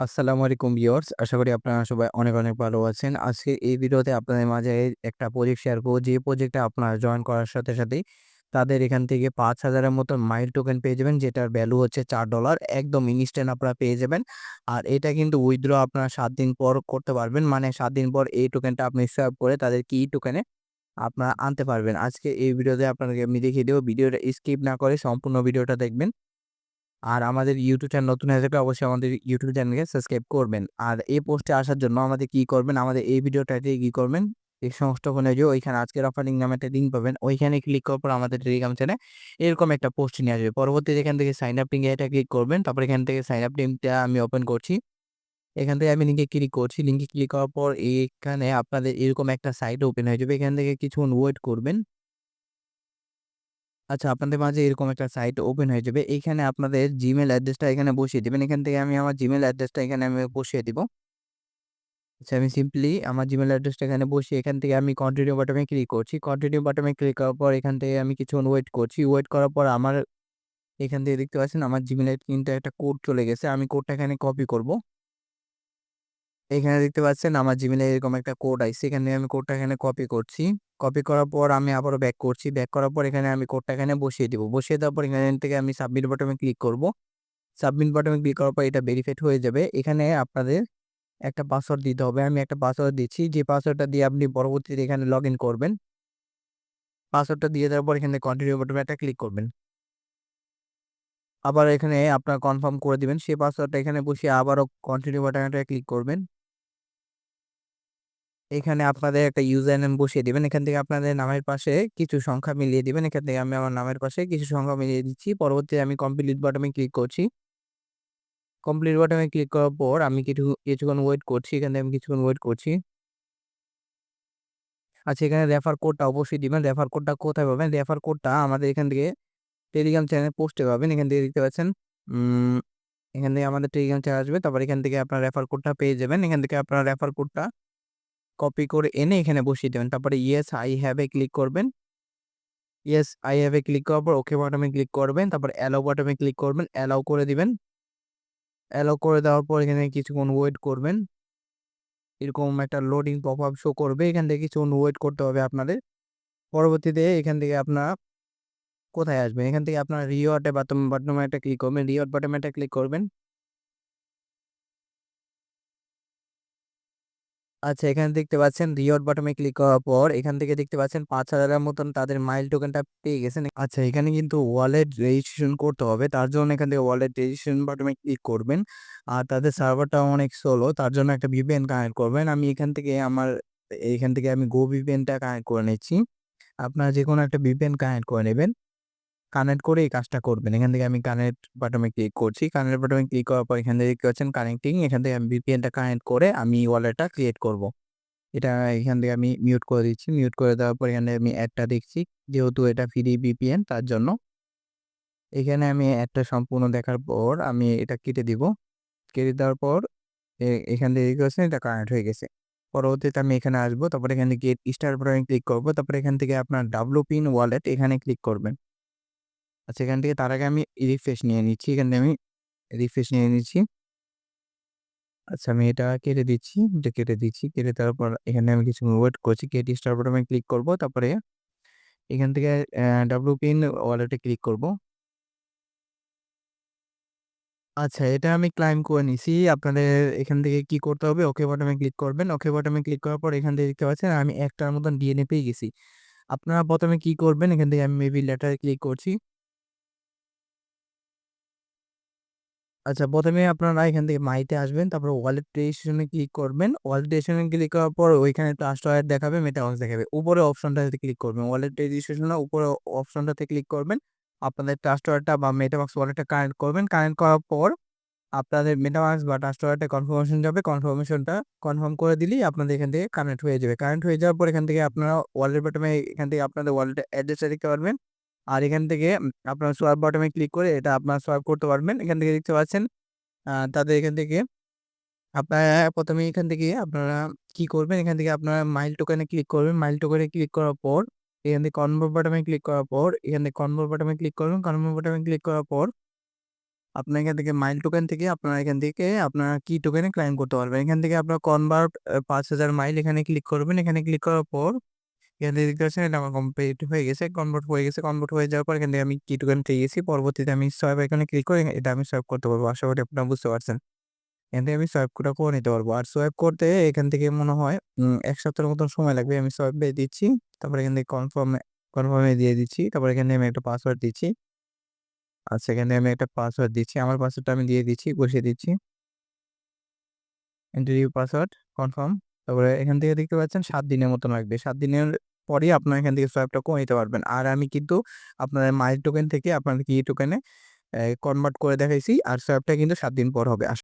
আসসালামু আলাইকুম ভিউয়ার্স। আশা করি আপনারা সবাই অনেক, অনেক ভালো আছেন। আজকে এই ভিডিওতে আপনাদের মাঝে একটা প্রজেক্ট শেয়ার করব। যে প্রজেক্টে আপনারা জয়েন করার সাথে, সাথেই তাদের এখান থেকে ৫,০০০ এর মতো মাইল টোকেন পেয়ে যাবেন, যেটার ভ্যালু হচ্ছে $৪ একদম ইনস্ট্যান্ট আপনারা পেয়ে যাবেন। আর এটা কিন্তু উইথড্র আপনারা ৭ দিন পর করতে পারবেন। মানে ৭ দিন পর এই টোকেনটা আপনি সোয়াপ করে তাদের কি টোকেনে আপনারা আনতে পারবেন। আজকে এই ভিডিওতে আপনাদেরকে আমি দেখিয়ে দেব। ভিডিওটা স্কিপ না করে সম্পূর্ণ ভিডিওটা দেখবেন। আর আমাদের ইউটিউব চ্যানেল নতুন হয়ে থাকলে অবশ্যই আমাদের ইউটিউব চ্যানেলকে সাবস্ক্রাইব করবেন। আর এই পোস্টে আসার জন্য আমাদের কি করবেন, আমাদের এই ভিডিওটাতে কি করবেন, এই সংস্থাপনে যেয়ে ওইখানে আজকের অফারিং নামে একটা লিঙ্ক পাবেন। ওইখানে ক্লিক করার পর আমাদের টেলিগ্রাম চ্যানেলে এরকম একটা পোস্ট নিয়ে আসবে। পরবর্তীতে এখান থেকে সাইন আপ লিঙ্কে এটা ক্লিক করবেন। তারপর এখান থেকে সাইন আপ লিঙ্কটা আমি ওপেন করছি। এখান থেকে আমি লিঙ্কে ক্লিক করছি। লিঙ্কে ক্লিক করার পর এখানে আপনাদের এরকম একটা সাইট ওপেন হয়ে যাবে। এখান থেকে কিছুক্ষণ ওয়েট করবেন। আচ্ছা, আপনাদের মাঝে এরকম একটা সাইট ওপেন হয়ে যাবে। এখানে আপনাদের জিমেল অ্যাড্রেসটা এখানে বসিয়ে দেবেন এখান থেকে আমি আমার জিমেল অ্যাড্রেসটা এখানে আমি বসিয়ে দিব। আচ্ছা, আমি সিম্পলি আমার জিমেল অ্যাড্রেসটা এখানে বসিয়ে এখান থেকে আমি কন্টিনিউ বাটনে ক্লিক করছি। কন্টিনিউ বাটনে ক্লিক করার পর এখান থেকে আমি কিছুক্ষণ ওয়েট করছি। ওয়েট করার পর আমার এখান থেকে দেখতে পাচ্ছেন আমার জিমেইলে কিন্তু একটা কোড চলে গেছে। আমি কোডটা এখানে কপি করব। এখানে দেখতে পাচ্ছেন আমার জিমেইলে এরকম একটা কোড আইছে। এখানে আমি কোডটা এখানে কপি করছি। কপি করার পর আমি আবারও ব্যাক করছি। ব্যাক করার পর এখানে আমি কোডটা এখানে বসিয়ে দিব। বসিয়ে দেওয়ার পর এখান থেকে আমি সাবমিট বাটনে ক্লিক করব। সাবমিট বাটনে ক্লিক করার পর এটা ভেরিফাইড হয়ে যাবে। এখানে আপনাদের একটা পাসওয়ার্ড দিতে হবে। আমি একটা পাসওয়ার্ড দিচ্ছি। যে পাসওয়ার্ডটা দিয়ে আপনি পরবর্তীতে এখানে লগইন করবেন। পাসওয়ার্ডটা দিয়ে দেওয়ার পর এখানে কন্টিনিউ বাটনে একটা ক্লিক করবেন। আবার এখানে আপনার কনফার্ম করে দিবেন। সেই পাসওয়ার্ডটা এখানে বসিয়ে আবারও কন্টিনিউ বাটনটায় ক্লিক করবেন। এখানে আপনাদের একটা ইউজার নেম বসিয়ে দিবেন। এখান থেকে আপনাদের নামের পাশে কিছু সংখ্যা মিলিয়ে দিবেন। এখান থেকে আমি আমার নামের পাশে কিছু সংখ্যা মিলিয়ে দিচ্ছি। পরবর্তীতে আমি কমপ্লিট বাটনে ক্লিক করছি। কমপ্লিট বাটনে ক্লিক করার পর আমি কিছু কিছুক্ষণ ওয়েট করছি। এখান থেকে আমি কিছুক্ষণ ওয়েট করছি। আচ্ছা, এখানে রেফার কোডটা অবশ্যই দিবেন। রেফার কোডটা কোথায় পাবেন? রেফার কোডটা আমাদের এখান থেকে টেলিগ্রাম চ্যানেলে পোস্টে পাবেন। এখান থেকে দেখতে পাচ্ছেন এখান থেকে আমাদের টেলিগ্রাম চ্যানেল আসবে। তারপর এখান থেকে আপনার রেফার কোডটা পেয়ে যাবেন। এখান থেকে আপনার রেফার কোডটা কপি করে এনে এখানে বসিয়ে দেবেন। তারপরে ইয়েস আই হ্যাভ ক্লিক করবেন। ইয়েস আই হ্যাভ ক্লিক করার পর ওকে বাটনে ক্লিক করবেন। তারপর অ্যালাও বাটনে ক্লিক করবেন। অ্যালাও করে দিবেন। অ্যালাও করে দেওয়ার পর এখানে কিছুক্ষণ ওয়েট করবেন। এরকম একটা লোডিং পপআপ শো করবে। এখান থেকে কিছুক্ষণ ওয়েট করতে হবে আপনাদের। পরবর্তীতে এখান থেকে আপনারা কোথায় আসবেন? এখান থেকে আপনারা রিওয়ার্ড বাটন বাটনে একটা ক্লিক করবেন। রিওয়ার্ড বাটনে একটা ক্লিক করবেন। আচ্ছা, এখানে দেখতে পাচ্ছেন রিওয়ার্ড বাটনে ক্লিক করার পর এখান থেকে দেখতে পাচ্ছেন পাঁচ হাজারের মতন তাদের মাইল টোকেনটা পেয়ে গেছেন। আচ্ছা, এখানে কিন্তু ওয়ালেট রেজিস্ট্রেশন করতে হবে। তার জন্য এখান থেকে ওয়ালেট রেজিস্ট্রেশন বাটনে ক্লিক করবেন। আর তাদের সার্ভারটা অনেক স্লো। তার জন্য একটা VPN কানেক্ট করবেন। আমি এখান থেকে আমার এখান থেকে আমি গো VPN টা কানেক্ট করে নিচ্ছি। আপনারা যেকোনো একটা VPN কানেক্ট করে নেবেন। কানেক্ট করে এই কাজটা করবেন। এখান থেকে আমি কানেক্ট বাটনে ক্লিক করছি। কানেক্ট বাটনে ক্লিক করার পর এখান থেকে দেখতে পাচ্ছেন কানেক্টিং। এখান থেকে আমি VPN টা কানেক্ট করে আমি ওয়ালেটটা ক্রিয়েট করব। এটা এখান থেকে আমি মিউট করে দিচ্ছি। মিউট করে দেওয়ার পর এখানে আমি অ্যাডটা দেখছি। যেহেতু এটা ফ্রি VPN, তার জন্য। এখানে আমি অ্যাডটা সম্পূর্ণ দেখার পর আমি এটা কেটে দিব। কেটে দেওয়ার পর এখান থেকে দেখতে পাচ্ছেন এটা কানেক্ট হয়ে গেছে। পরবর্তীতে আমি এখানে আসব। তারপরে এখান গেট স্টার বাটনে ক্লিক করব তারপরে এখান থেকে আপনার WPIN ওয়ালেট এখানে ক্লিক করবেন। আচ্ছা, এখান থেকে তার আগে আমি রিফ্রেশ নিয়ে নিচ্ছি। এখান থেকে আমি রিফ্রেশ নিয়ে নিচ্ছি। আচ্ছা, আমি এটা কেটে দিচ্ছি। এটা কেটে দিচ্ছি। কেটে দেওয়ার পর এখানে আমি কিছু ওয়েট করছি। গেট স্টার বাটনে ক্লিক করব। তারপরে এখান থেকে অ্যা পিন ওয়ালেটে ক্লিক করব। আচ্ছা, এটা আমি ক্লাইম করে নিছি। আপনাদের এখান থেকে কি করতে হবে? ওকে বাটনে ক্লিক করবেন। ওকে বাটনে ক্লিক করার পর এখান থেকে দেখতে পাচ্ছেন আমি একটার মতন ডিএনএ পেয়ে গেছি। আপনারা ১ম এ কি করবেন? এখান থেকে আমি মেবি লেটার ক্লিক করছি। আচ্ছা, প্রথমে আপনারা এখান থেকে মাইতে আসবেন। তারপর ওয়ালেট রেজিস্ট্রেশন ক্লিক করবেন। ওয়ালেট রেজিস্ট্রেশন ক্লিক করার পর ওইখানে ট্রাস্ট ওয়ালেট দেখাবে, মেটামাস্ক দেখাবে। উপরে অপশনটাতে ক্লিক করবেন। ওয়ালেট রেজিস্ট্রেশন উপরে অপশনটাতে ক্লিক করবেন। আপনাদের ট্রাস্ট ওয়ালেটটা বা মেটামাস্ক ওয়ালেটটা কানেক্ট করবেন। কানেক্ট করার পর আপনাদের মেটামাস্ক বা ট্রাস্ট ওয়ালেটে কনফার্মেশন যাবে। কনফার্মেশনটা কনফার্ম করে দিলেই আপনাদের এখান থেকে কানেক্ট হয়ে যাবে। কানেক্ট হয়ে যাওয়ার পর এখান থেকে আপনারা ওয়ালেট বাটনে এখান থেকে আপনাদের ওয়ালেটের অ্যাড্রেসটা দেখতে পারবেন। আর এখান থেকে আপনার সোয়াইপ বাটনে ক্লিক করে এটা আপনার সোয়াইপ করতে পারবেন। এখান থেকে দেখতে পাচ্ছেন তাদের এখান থেকে আপনারা প্রথমে এখান থেকে আপনারা কি করবেন? এখান থেকে আপনারা মাইল টোকেনে ক্লিক করবেন। মাইল টোকেনে ক্লিক করার পর, এখান থেকে কনভার্ট বাটনে ক্লিক করার পর, এখান থেকে কনভার্ট বাটনে ক্লিক করবেন। কনভার্ট বাটনে ক্লিক করার পর, আপনার এখান থেকে মাইল টোকেন থেকে আপনারা এখান থেকে আপনারা কি টোকেনে ক্লাইম করতে পারবেন। এখান থেকে আপনার কনভার্ট পাঁচ ৫০০০ মাইল এখানে ক্লিক করবেন। এখানে ক্লিক করার পর এখান থেকে দেখতে পাচ্ছেন এটা আমার কমপ্লিট হয়ে গেছে। কনভার্ট হয়ে গেছে। কনভার্ট হয়ে যাওয়ার পর এখান থেকে আমি কি টোকেন পেয়ে গেছি। পরবর্তীতে আমি সোয়াইপ আইকনে ক্লিক করে এটা আমি সোয়াইপ করতে পারব। আশা করি আপনারা বুঝতে পারছেন। এখান থেকে আমি সোয়াইপটা করে নিতে পারব। আর সোয়াইপ করতে এখান থেকে মনে হয় ১ সপ্তাহের মতন সময় লাগবে। আমি সোয়াইপ দিয়ে দিচ্ছি। তারপর এখান থেকে কনফার্ম কনফার্ম দিয়ে দিচ্ছি। তারপর এখানে আমি একটা পাসওয়ার্ড দিচ্ছি। আচ্ছা এখানে আমি একটা পাসওয়ার্ড দিচ্ছি। আমার পাসওয়ার্ডটা আমি দিয়ে দিচ্ছি, বসিয়ে দিচ্ছি। Enter your password, confirm. তারপরে এখান থেকে দেখতে পাচ্ছেন ৭ দিনের মতন লাগবে। ৭ দিনের পরেই আপনার এখান থেকে সোয়াইপটা করে নিতে পারবেন। আর আমি কিন্তু আপনার মাইল টোকেন থেকে আপনার কি টোকেনে কনভার্ট করে দেখাইছি। আর সোয়াইপটা কিন্তু সাত দিন পর হবে।